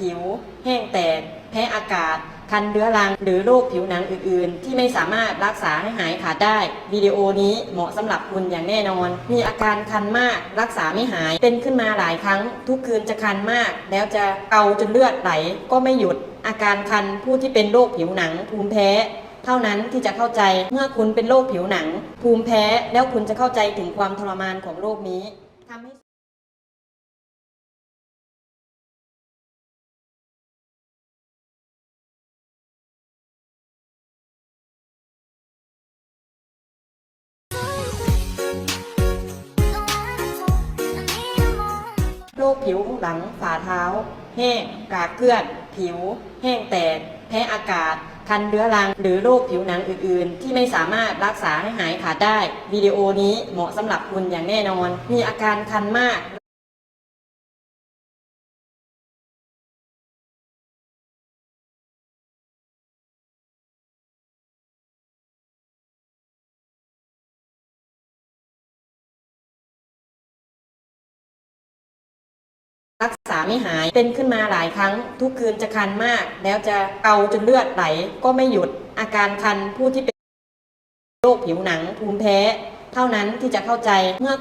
ผิว แห้งแตก แพ้อากาศ คันเรื้อรัง หรือโรคผิวหนังอื่น ๆ ที่ไม่สามารถรักษาให้หายขาดได้ วิดีโอนี้เหมาะสำหรับคุณอย่างแน่นอน มีอาการคันมาก รักษาไม่หาย เป็นขึ้นมาหลายครั้ง ทุกคืนจะคันมาก แล้วจะเกาจนเลือดไหลก็ไม่หยุด อาการคันผู้ที่เป็นโรคผิวหนังภูมิแพ้เท่านั้นที่จะเข้าใจเมื่อคุณเป็นโรคผิวหนัง ภูมิแพ้แล้วคุณจะเข้าใจถึงความทรมานของโรคนี้ทำให้ ผิวหลังฝ่าเท้า แห้งกากเกลื่อน ผิว แห้งแตก แพ้อากาศ คันเรื้อรัง หรือโรคผิวหนังอื่น ๆ ที่ไม่สามารถรักษาให้หายขาดได้ วิดีโอนี้เหมาะสำหรับคุณอย่างแน่นอน มีอาการคันมาก รักษาไม่หายเป็นขึ้นมาหลายครั้ง ทุกคืนจะคันมาก แล้วจะเกาจนเลือดไหลก็ไม่หยุดอาการคันผู้ที่เป็นโรคผิวหนังภูมิแพ้ เท่านั้นที่จะเข้าใจเมื่อ